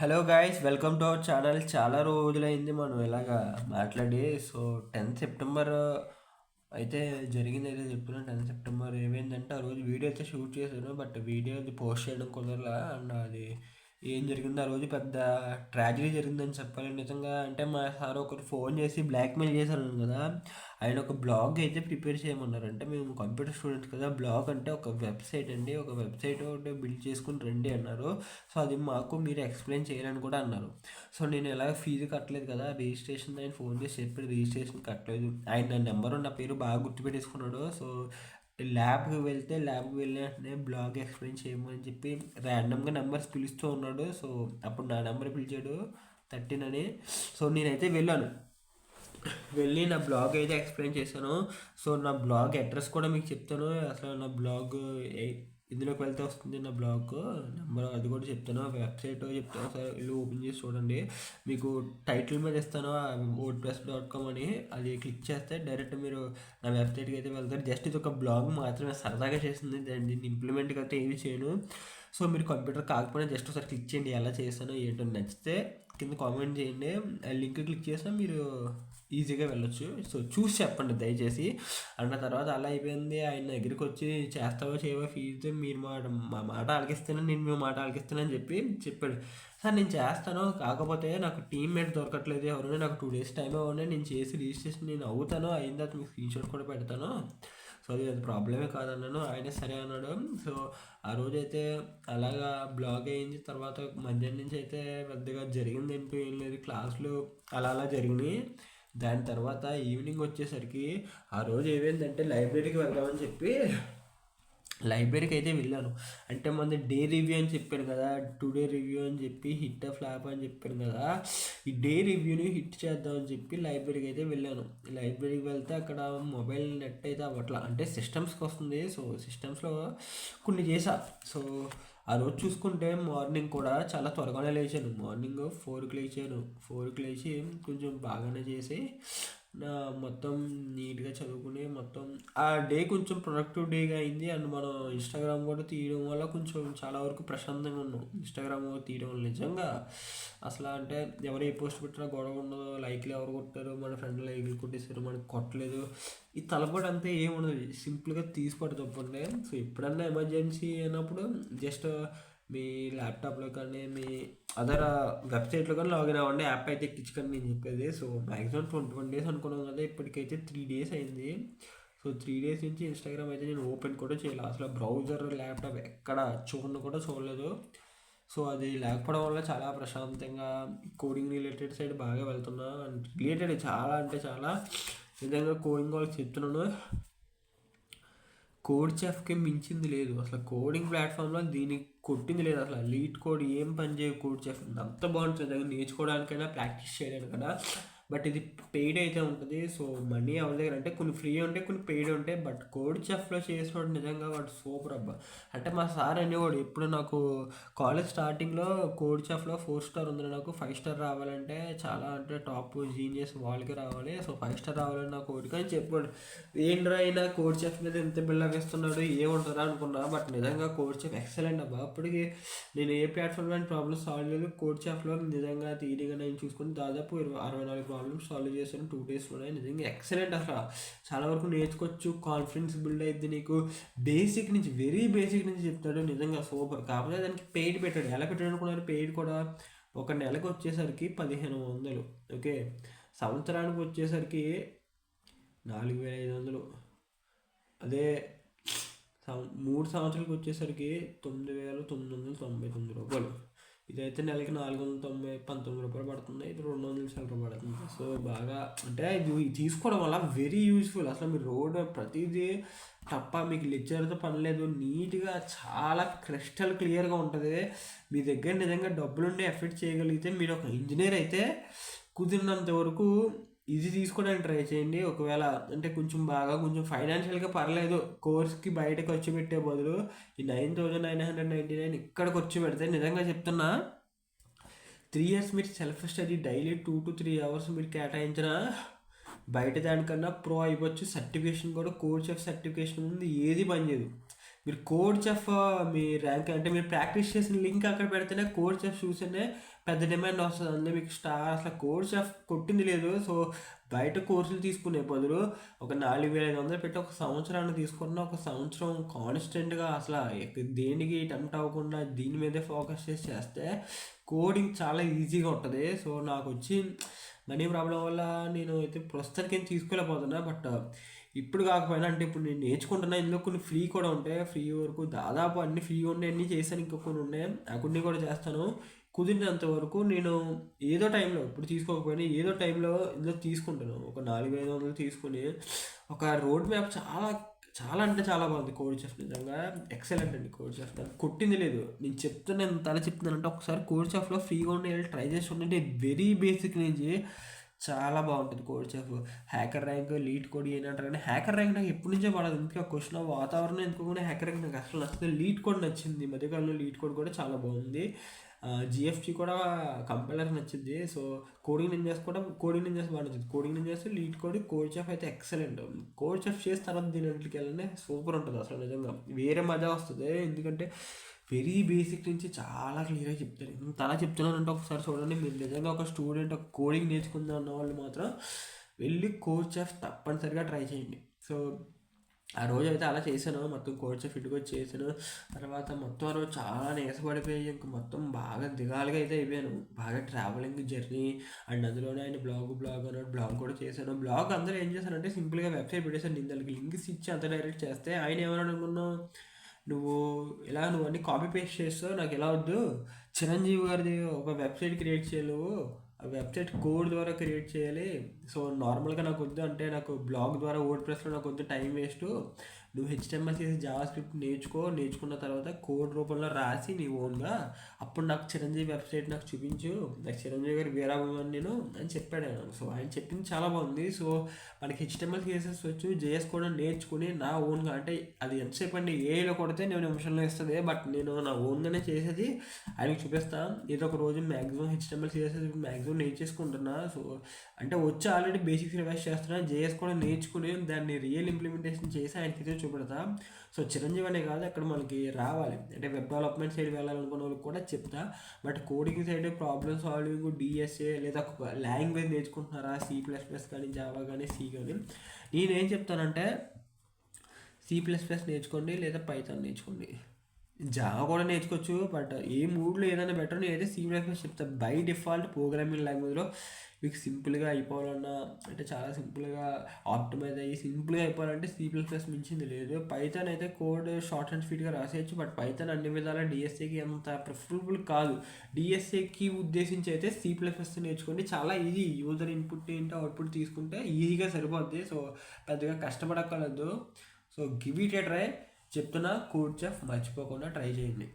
Hello guys welcome to our channel చాలా రోజులైంది మనం ఇలాగా మాట్లాడి. సో టెన్త్ సెప్టెంబర్ అయితే జరిగింది అయితే చెప్తున్నాను టెన్త్ సెప్టెంబర్ ఏమైందంటే ఆ రోజు వీడియో అయితే షూట్ చేశాను. బట్ వీడియో అది పోస్ట్ చేయడం కుదరలా. అండ్ అది ఏం జరిగిందో? ఆ రోజు పెద్ద ట్రాజడీ జరిగిందని చెప్పాలి. నిజంగా అంటే మా సార్ ఒకరు ఫోన్ చేసి బ్లాక్మెయిల్ చేశారు కదా ఆయన ఒక బ్లాగ్ అయితే ప్రిపేర్ చేయమన్నారు. అంటే మేము కంప్యూటర్ స్టూడెంట్స్ కదా బ్లాగ్ అంటే ఒక వెబ్సైట్ అండి. ఒక వెబ్సైట్ ఒకటి బిల్డ్ చేసుకుని రండి అన్నారు. సో అది మాకు మీరు ఎక్స్ప్లెయిన్ చేయాలని కూడా అన్నారు. సో నేను ఎలా ఫీజు కట్టలేదు కదా రిజిస్ట్రేషన్ ఆయన ఫోన్ చేసి చెప్పి రిజిస్ట్రేషన్ కట్టలేదు. ఆయన నా నెంబర్ నా పేరు బాగా గుర్తుపెట్టేసుకున్నాడు. సో ల్యాబ్కి వెళ్తే ల్యాబ్కి వెళ్ళిన బ్లాగ్ ఎక్స్ప్లెయిన్ చేయమని చెప్పి ర్యాండమ్గా నెంబర్స్ పిలుస్తూ ఉన్నాడు. సో అప్పుడు నా నెంబర్ పిలిచాడు థర్టీన్ అని. సో నేనైతే వెళ్ళాను. వెళ్ళి నా బ్లాగ్ అయితే ఎక్స్ప్లెయిన్ చేశాను. సో నా బ్లాగ్ అడ్రస్ కూడా మీకు చెప్తాను. అసలు నా బ్లాగ్ ఇందులోకి వెళ్తే వస్తుంది నా బ్లాగ్ నెంబర్. అది కూడా చెప్తాను. వెబ్సైట్ చెప్తాను. సార్ ఇల్లు ఓపెన్ చేసి చూడండి. మీకు టైటిల్ మీద ఇస్తాను. వర్డ్ ప్రెస్ డాట్ కామ్ అని. అది క్లిక్ చేస్తే డైరెక్ట్ మీరు నా వెబ్సైట్కి అయితే వెళ్తారు. జస్ట్ ఇది ఒక బ్లాగ్ మాత్రమే సరదాగా చేసింది దీన్ని ఇంప్లిమెంట్గా అయితే ఏమి చేయను. సో మీరు కంప్యూటర్ కాకపోయినా జస్ట్ ఒకసారి క్లిక్ చేయండి. ఎలా చేశానో ఏంటో నచ్చితే కింద కామెంట్ చేయండి. లింక్ క్లిక్ చేసినా మీరు ఈజీగా వెళ్ళొచ్చు. సో చూసి చెప్పండి దయచేసి. అన్న తర్వాత అలా అయిపోయింది. ఆయన దగ్గరికి వచ్చి చేస్తావో చేయవో ఫీజు మీరు మాట మా మాట ఆలకిస్తాను నేను మీ మాట ఆలకిస్తానని చెప్పి చెప్పాడు. సార్ నేను చేస్తాను. కాకపోతే నాకు టీమ్మేట్ దొరకట్లేదు. ఎవరైనా నాకు టూ డేస్ టైం ఇవ్వండి. నేను చేసి రిజిస్ట్రేషన్ నేను అవుతాను. అయిన తర్వాత మీకు స్క్రీన్ షాట్ కూడా పెడతాను. సో అది అది ప్రాబ్లమే కాదన్నాను ఆయన సరే అన్నాడు. సో ఆ రోజైతే అలాగా బ్లాగ్ అయింది తర్వాత మధ్యాహ్నం నుంచి అయితే పెద్దగా జరిగింది ఏంటో ఏం లేదు. క్లాసులు అలా అలా జరిగినాయి. దాని తర్వాత ఈవినింగ్ వచ్చేసరికి ఆ రోజు ఏమైందంటే లైబ్రరీకి వెళ్దామని చెప్పి లైబ్రరీకి అయితే వెళ్ళాను. అంటే మన డే రివ్యూ అని చెప్పాను కదా టుడే రివ్యూ అని చెప్పి హిట్ ఫ్లాప్ అని చెప్పాను కదా ఈ డే రివ్యూని హిట్ చేద్దామని చెప్పి లైబ్రరీకి అయితే వెళ్ళాను. లైబ్రరీకి వెళ్తే అక్కడ మొబైల్ నెట్ అయితే అవ్వట్లా. అంటే సిస్టమ్స్కి వస్తుంది. సో సిస్టమ్స్లో కొన్ని చేసా సో ఆ రోజు చూసుకుంటే మార్నింగ్ కూడా చాలా త్వరగానే లేచాను. మార్నింగ్ ఫోర్కి లేచాను. ఫోర్కి లేచి కొంచెం బాగానే చేసి మొత్తం నీట్గా చదువుకుని మొత్తం ఆ డే కొంచెం ప్రొడక్టివ్ డేగా అయింది. అండ్ మనం ఇన్స్టాగ్రామ్ కూడా తీయడం వల్ల కొంచెం చాలా వరకు ప్రశాంతంగా ఉన్నాం. ఇన్స్టాగ్రామ్ తీయడం వల్ల నిజంగా అసలు అంటే ఎవరు ఏ పోస్ట్ పెట్టినా గొడవ ఉండదు. లైక్లు ఎవరు కొట్టారు? మన ఫ్రెండ్ లైక్లు కొట్టేశారు. మనకి కొట్టలేదు. ఈ తలపడి అంతా ఏముండదు. సింపుల్గా తీసిపడి తప్పండి సో ఎప్పుడన్నా ఎమర్జెన్సీ అయినప్పుడు జస్ట్ మీ ల్యాప్టాప్లో కానీ మీ అదర్ వెబ్సైట్లో uh, కానీ లాగిన్ అవ్వండి. యాప్ అయితే ఎక్కించుకొని నేను చెప్పేది. So maximum twenty one days అనుకున్నాం కదా ఇప్పటికైతే త్రీ డేస్ అయింది. సో త్రీ డేస్ నుంచి ఇన్స్టాగ్రామ్ అయితే నేను ఓపెన్ కూడా చేయలేదు అసలు బ్రౌజర్ ల్యాప్టాప్ ఎక్కడ చూడను కూడా చూడలేదు. సో అది లేకపోవడం వల్ల చాలా ప్రశాంతంగా కోడింగ్ రిలేటెడ్ సైడ్ బాగా వెళ్తున్నా. అండ్ రిలేటెడ్ చాలా అంటే చాలా. నిజంగా కోడింగ్ వాళ్ళకి చెప్తున్నాను. కోడ్ చెఫ్కి మించింది లేదు. అసలు కోడింగ్ ప్లాట్ఫామ్లో దీనికి కొట్టింది లేదు. అసలు లీడ్ కోడ్ ఏం పని చేయవు కోడ్ చెఫ్ అంత బాగుంటుంది. నేర్చుకోవడానికైనా ప్రాక్టీస్ చేయడానికైనా. బట్ ఇది పెయిడ్ అయితే ఉంటుంది. సో మనీ ఎవరి దగ్గర అంటే కొన్ని ఫ్రీ ఉంటాయి కొన్ని పెయిడ్ ఉంటాయి బట్ కోడ్ చెఫ్లో చేసినోడు నిజంగా వాడు సూపర్ అబ్బా. అంటే మా సార్ అనేవాడు ఇప్పుడు నాకు కాలేజ్ స్టార్టింగ్లో కోడ్ చెఫ్లో ఫోర్ స్టార్ ఉంది నాకు ఫైవ్ స్టార్ రావాలంటే చాలా అంటే టాప్ జీనియస్ వాళ్ళకి రావాలి. సో ఫైవ్ స్టార్ రావాలని నా కోరిక అని చెప్పాడు. ఏంట్రా అయినా కోడ్ చెఫ్ మీద ఎంత బిల్డప్ ఇస్తున్నాడు ఏముంటారా అనుకున్నా బట్ నిజంగా కోడ్ చెఫ్ ఎక్సలెంట్ అబ్బా. అప్పటికి నేను ఏ ప్లాట్ఫామ్లో ప్రాబ్లమ్ సాల్వ్ లేదు కోడ్ చెఫ్లో నిజంగా తీరిగా నేను చూసుకుని దాదాపు ఇరవై అరవై నాలుగు ప్రాబ్లమ్స్ సాల్వ్ చేశాను టూ డేస్లోనే నిజంగా ఎక్సలెంట్ అసలు. చాలా వరకు నేర్చుకోవచ్చు. కాన్ఫిడెన్స్ బిల్డ్ అయింది నీకు. బేసిక్ నుంచి వెరీ బేసిక్ నుంచి చెప్తాడు. నిజంగా సూపర్ కాకపోతే దానికి పెయిడ్ పెట్టాడు. ఎలా పెట్టాడు అనుకున్నారు? పెయిడ్ కూడా ఒక నెలకు వచ్చేసరికి పదిహేను వందలు. ఓకే సంవత్సరానికి వచ్చేసరికి నాలుగు వేల ఐదు వందలు. అదే మూడు సంవత్సరాలకు వచ్చేసరికి తొమ్మిది వేల తొమ్మిది వందల తొంభై తొమ్మిది రూపాయలు. ఇదైతే నెలకి నాలుగు వందల తొంభై పంతొమ్మిది రూపాయలు పడుతుంది. ఇది రెండు వందల చిల్లర పడుతుంది. సో బాగా అంటే ఇది తీసుకోవడం వల్ల వెరీ యూస్ఫుల్ అసలు మీరు రోడ్ ప్రతిదీ తప్ప మీకు లెక్చర్తో పని లేదు. నీట్గా చాలా క్రిస్టల్ క్లియర్గా ఉంటుంది. మీ దగ్గర నిజంగా డబ్బులుండి ఎఫెక్ట్ చేయగలిగితే మీరు ఒక ఇంజనీర్ అయితే కుదిరినంత వరకు ఇది తీసుకోవడానికి ట్రై చేయండి. ఒకవేళ అంటే కొంచెం బాగా కొంచెం ఫైనాన్షియల్గా పర్లేదు. కోర్స్కి బయట ఖర్చు పెట్టే బదులు ఈ nine thousand nine hundred ninety nine ఇక్కడ ఖర్చు పెడితే నిజంగా చెప్తున్నా త్రీ ఇయర్స్ మీరు self study daily two to three hours మీరు కేటాయించిన బయట దానికన్నా ప్రో అయిపోవచ్చు. సర్టిఫికేషన్ కూడా కోర్స్ ఆఫ్ సర్టిఫికేషన్ ఉంది. ఏది పనిచేయదు మీరు కోడ్ చెఫ్ మీ ర్యాంక్ అంటే మీరు ప్రాక్టీస్ చేసిన లింక్ అక్కడ పెడితేనే కోడ్ చెఫ్ చూస్తేనే పెద్ద డిమాండ్ వస్తుంది. అండి మీకు స్టార్ అసలు కోడ్ చెఫ్ కొట్టింది లేదు. సో బయట కోర్సులు తీసుకునే బదులు ఒక నాలుగు వేల ఐదు వందలు పెట్టి ఒక సంవత్సరాన్ని తీసుకున్న ఒక సంవత్సరం కాన్స్టెంట్గా అసలు దేనికి టెంప్ట్ అవ్వకుండా దీని మీదే ఫోకస్ చేసి చేస్తే కోడింగ్ చాలా ఈజీగా ఉంటుంది. సో నాకు వచ్చి మనీ ప్రాబ్లం వల్ల నేను అయితే ప్రస్తుతానికి ఏం తీసుకోలేకపోతున్నా బట్ ఇప్పుడు కాకపోయినా అంటే ఇప్పుడు నేను నేర్చుకుంటున్నా ఇందులో కొన్ని ఫ్రీ కూడా ఉంటాయి. ఫ్రీ వరకు దాదాపు అన్ని ఫ్రీ ఉన్నాయి అన్నీ చేశాను. ఇంకా కొన్ని ఉన్నాయి ఆ కొన్ని కూడా చేస్తాను. కుదిరినంత వరకు నేను ఏదో టైంలో ఇప్పుడు తీసుకోకపోయినా ఏదో టైంలో ఇందులో తీసుకుంటాను. ఒక నాలుగు ఐదు వందలు తీసుకుని ఒక రోడ్ మ్యాప్ చాలా చాలా అంటే చాలా బాగుంది కోడ్ చెఫ్ నిజంగా. ఎక్సలెంట్ అండి కోడ్ చెఫ్. కొట్టింది లేదు. నేను చెప్తున్నా నేను తల చెప్తున్నానంటే ఒకసారి కోడ్ చెఫ్లో ఫ్రీగా ఉండే ట్రై చేసి ఉండండి వెరీ బేసిక్ నుంచి చాలా బాగుంటుంది CodeChef hacker rank lead code అంటారు కానీ హ్యాకర్ ర్యాంక్ నాకు ఎప్పటి నుంచో పడదు. ఇంకా క్వశ్చన్ వాతావరణం ఎందుకు హ్యాకర్ ర్యాంక్ నాకు అసలు నచ్చదు. లీడ్ కోడ్ నచ్చింది. మధ్యకాలంలో లీడ్ కోడ్ కూడా చాలా బాగుంది. జిఎఫ్టీ కూడా కంపైలర్ నచ్చింది. సో కోడింగ్ నింజాస్ కూడా కోడింగ్ నింజాస్ బాగా నచ్చింది. Coding Ninjas LeetCode code chef అయితే ఎక్సలెంట్ కోడ్ చెఫ్ చేసిన తర్వాత దీని ఇంటికి వెళ్ళండి. సూపర్ ఉంటుంది అసలు నిజంగా. వేరే మజా వస్తుంది. ఎందుకంటే వెరీ బేసిక్ నుంచి చాలా క్లియర్గా చెప్తారు. ఇంత అలా చెప్తున్నానంటే ఒకసారి చూడండి. మీరు నిజంగా ఒక స్టూడెంట్ ఒక కోడింగ్ నేర్చుకుందాం అన్న వాళ్ళు మాత్రం వెళ్ళి కోడ్ ఆఫ్ తప్పనిసరిగా ట్రై చేయండి. సో ఆ రోజు అయితే అలా చేశాను. మొత్తం కోచ్ ఫిట్గా వచ్చి చేశాను. తర్వాత మొత్తం ఆ రోజు చాలా నీరసపడిపోయి ఇంక మొత్తం బాగా దిగాలుగా అయితే అయిపోయాను. బాగా ట్రావెలింగ్ జర్నీ అండ్ అందులోనే ఆయన బ్లాగ్ బ్లాగ్ అన్నాడు. బ్లాగ్ కూడా చేశాను. బ్లాగ్ అందరూ ఏం చేశానంటే సింపుల్గా వెబ్సైట్ పెట్టేశాను నేను దానికి లింక్స్ ఇచ్చి అంత డైరెక్ట్ చేస్తే ఆయన ఏమన్నాడు అనుకున్నావు నువ్వు ఇలా నువ్వు అన్ని కాపీ పేస్ట్ చేస్తావు నాకు ఎలా వద్దు. చిరంజీవి గారిది ఒక వెబ్సైట్ క్రియేట్ చేయలేవు వెబ్సైట్ కోడ్ ద్వారా క్రియేట్ చేయాలి. సో నార్మల్గా నాకు వద్దు అంటే నాకు బ్లాగ్ ద్వారా వర్డ్ ప్రెస్లో నాకు వద్దు టైం వేస్ట్. నువ్వు హెచ్టిఎంఎల్ చేసి జావా స్క్రిప్ట్ నేర్చుకో నేర్చుకున్న తర్వాత కోడ్ రూపంలో రాసి నీ ఓన్గా అప్పుడు నాకు చిరంజీవి వెబ్సైట్ నాకు చూపించు. నాకు చిరంజీవి గారు వీరాభిమాని నేను అని చెప్పాడు ఆయన. సో ఆయన చెప్పింది చాలా బాగుంది. సో మనకి హెచ్టిఎంఎల్ కేసెస్ వచ్చు జేఎస్ కూడా నేర్చుకుని నా ఓన్గా అంటే అది ఎంతసేపు అండి? ఏలో కొడితే నేను నిమిషంలో ఇస్తుంది. బట్ నేను నా ఓన్గానే చేసేది ఆయనకి చూపిస్తాను ఏదో ఒక రోజు మ్యాక్సిమం హెచ్టిఎంఎల్ సిఎస్ఎస్ మ్యాక్సిమం నేర్చేసుకుంటున్నా సో అంటే వచ్చి ఆల్రెడీ బేసిక్స్ రివైజ్ చేస్తున్నా. జేఎస్ కూడా నేర్చుకుని దాన్ని రియల్ ఇంప్లిమెంటేషన్ చేసి ఆయనకి అయితే చూపెడతా. సో చిరంజీవి అనే కాదు అక్కడ మనకి రావాలి. అంటే వెబ్ డెవలప్మెంట్ సైడ్ వెళ్ళాలనుకున్న వాళ్ళకి కూడా చెప్తా. But coding side problem solving DSA లేదా ఒక లాంగ్వేజ్ నేర్చుకుంటున్నారా? సి ప్లస్ ప్లస్ కానీ జావా కానీ సి కానీ. నేనేం చెప్తానంటే సి ప్లస్ ప్లస్ నేర్చుకోండి లేదా పైథాన్ నేర్చుకోండి. జావా కూడా నేర్చుకోవచ్చు బట్ ఏ మూడ్లో ఏదైనా బెటర్ నేను అయితే సి ప్లస్ చెప్తాను బై డిఫాల్ట్ ప్రోగ్రామింగ్ లాంగ్వేజ్లో మీకు సింపుల్గా అయిపోవాలన్నా అంటే చాలా సింపుల్గా ఆప్టిమైజ్ అయ్యి సింపుల్గా అయిపోవాలంటే సి ప్లస్ ప్లస్ మించింది లేదు. పైథాన్ అయితే కోడ్ షార్ట్ అండ్ స్పీడ్గా రాసేయచ్చు బట్ పైథాన్ అన్ని విధాల డిఎస్ఏకి అంత ప్రిఫరబుల్ కాదు. డిఎస్ఏకి ఉద్దేశించి అయితే సి ప్లస్ ప్లస్ నేర్చుకోండి. చాలా ఈజీ యూజర్ ఇన్పుట్ ఏంటో అవుట్పుట్ తీసుకుంటే ఈజీగా సరిపోద్ది. సో పెద్దగా కష్టపడక్కర్లేదు. So give it a try చెప్తున్నా కోడ్ చెఫ్ మర్చిపోకుండా ట్రై చేయండి.